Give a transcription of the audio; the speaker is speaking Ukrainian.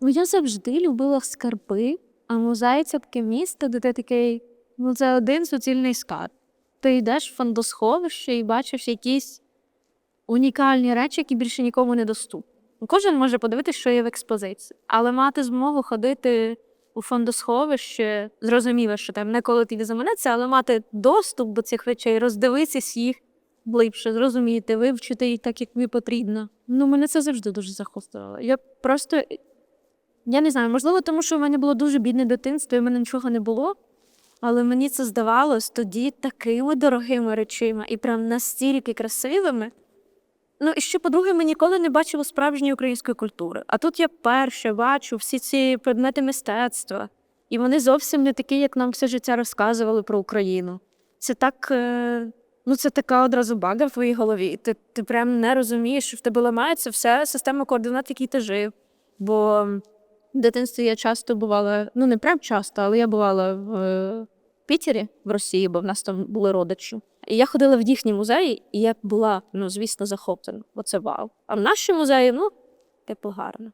Ну, я завжди любила скарби, а музей це таке місто, де ти такий, ну це один суцільний скарб. Ти йдеш в фондосховище і бачиш якісь унікальні речі, які більше нікому не доступні. Кожен може подивитися, що є в експозиції, але мати змогу ходити у фондосховище, зрозуміло, що там не коли тобі заманеться, але мати доступ до цих речей, роздивитись їх глибше, зрозуміти, вивчити їх так, як тобі потрібно. Ну, мене це завжди дуже захоплювало. Я просто я не знаю, можливо, тому що в мене було дуже бідне дитинство, і в мене нічого не було. Але мені це здавалось тоді такими дорогими речима і прям настільки красивими. Ну і ще, по-друге, ми ніколи не бачили справжньої української культури. А тут я перше бачу всі ці предмети мистецтва, і вони зовсім не такі, як нам все життя розказували про Україну. Це так. е, Ну, це така одразу бага в твоїй голові. Ти, ти прям не розумієш, що в тебе ламається вся система координат, в якій ти жив. Бо в дитинстві я часто бувала, ну не прям часто, але я бувала в е, Пітері, в Росії, бо в нас там були родичі. І я ходила в їхні музеї, і я була, ну, звісно, захоплена. Бо це вау. А в нашому музеї, ну, типу, гарно.